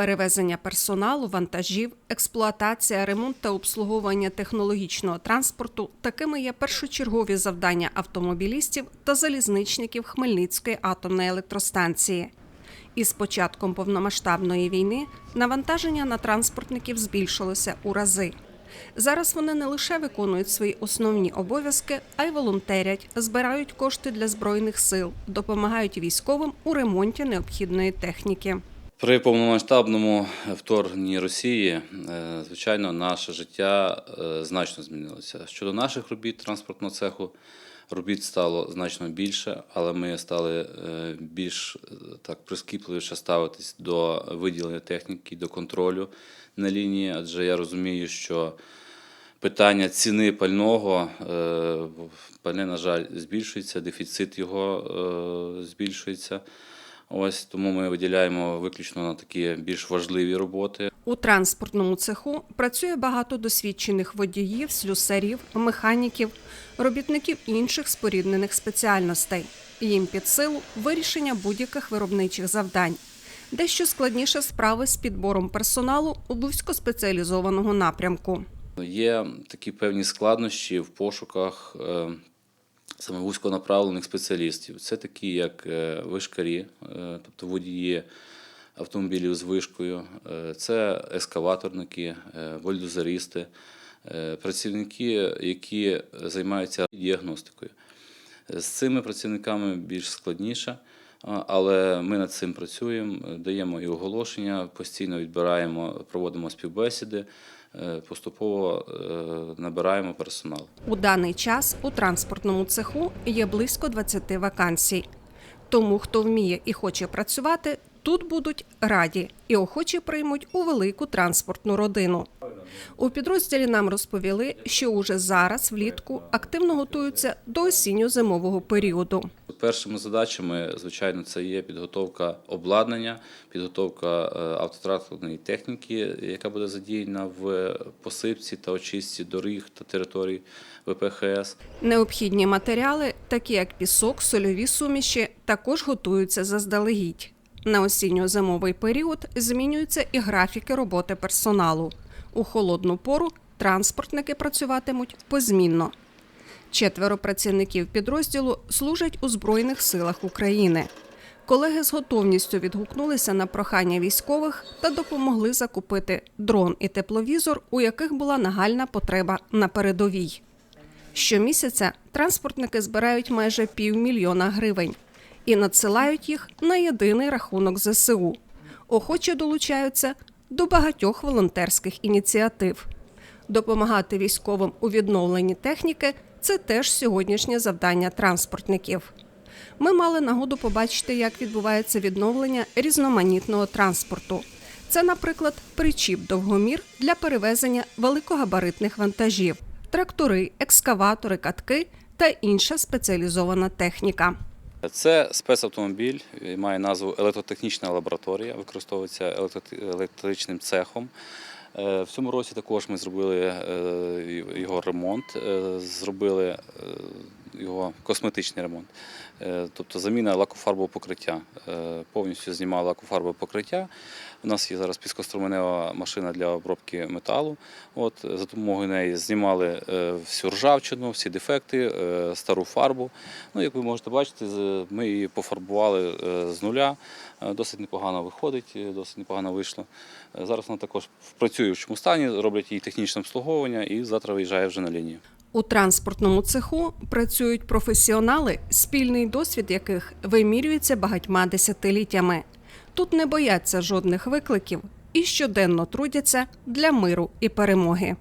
Перевезення персоналу, вантажів, експлуатація, ремонт та обслуговування технологічного транспорту такими є першочергові завдання автомобілістів та залізничників Хмельницької атомної електростанції. Із початком повномасштабної війни навантаження на транспортників збільшилося у рази. Зараз вони не лише виконують свої основні обов'язки, а й волонтерять, збирають кошти для збройних сил, допомагають військовим у ремонті необхідної техніки. При повномасштабному вторгненні Росії, е, звичайно, наше життя е, значно змінилося. Щодо наших робіт транспортного цеху, робіт стало значно більше, але ми стали е, більш так прискіпливіше ставитись до виділення техніки, до контролю на лінії, адже я розумію, що питання ціни пального, пальне, на жаль, збільшується, дефіцит його збільшується. Ось тому ми виділяємо виключно на такі більш важливі роботи. У транспортному цеху працює багато досвідчених водіїв, слюсарів, механіків, робітників інших споріднених спеціальностей. Їм під силу вирішення будь-яких виробничих завдань. Дещо складніше справи з підбором персоналу у вузькоспеціалізованого напрямку. Є такі певні складнощі в пошуках е, саме вузьконаправлених спеціалістів. Це такі, як е, вишкарі, е, тобто водії автомобілів з вишкою, е, це ескаваторники, бульдозеристи, е, працівники, які займаються діагностикою. З цими працівниками більш складніше, але ми над цим працюємо, даємо і оголошення, постійно відбираємо, проводимо співбесіди, поступово е, набираємо персонал. У даний час у транспортному цеху є близько 20 вакансій. Тому, хто вміє і хоче працювати, тут будуть раді і охочі приймуть у велику транспортну родину. У підрозділі нам розповіли, що уже зараз влітку активно готуються до осінньо-зимового періоду. Першими задачами, звичайно, це є підготовка обладнання, підготовка е, автотранспортної техніки, яка буде задіяна в посипці та очистці доріг та територій ВПХС. Необхідні матеріали, такі як пісок, сольові суміші, також готуються заздалегідь. На осінньо-зимовий період змінюються і графіки роботи персоналу. У холодну пору транспортники працюватимуть позмінно. Четверо працівників підрозділу служать у Збройних силах України. Колеги з готовністю відгукнулися на прохання військових та допомогли закупити дрон і тепловізор, у яких була нагальна потреба на передовій. Щомісяця транспортники збирають майже півмільйона гривень і надсилають їх на єдиний рахунок ЗСУ. Охочі долучаються до багатьох волонтерських ініціатив. Допомагати військовим у відновленні техніки це теж сьогоднішнє завдання транспортників. Ми мали нагоду побачити, як відбувається відновлення різноманітного транспорту. Це, наприклад, причіп довгомір для перевезення великогабаритних вантажів, трактори, екскаватори, катки та інша спеціалізована техніка. Це спецавтомобіль, має назву електротехнічна лабораторія, використовується електричним цехом. Е, В цьому році також ми зробили е, його ремонт, е, зробили його косметичний ремонт, Е, тобто заміна лакофарбового покриття. Е, Повністю знімали лакофарбове покриття. У нас є зараз піскоструменева машина для обробки металу. От, за допомогою неї знімали е, всю ржавчину, всі дефекти, стару фарбу. Ну, як ви можете бачити, ми її пофарбували з нуля. Досить непогано виходить, досить непогано вийшло. Зараз вона також в працюючому стані, роблять їй технічне обслуговування і завтра виїжджає вже на лінію. У транспортному цеху працюють професіонали, спільний досвід яких вимірюється багатьма десятиліттями. Тут не бояться жодних викликів і щоденно трудяться для миру і перемоги.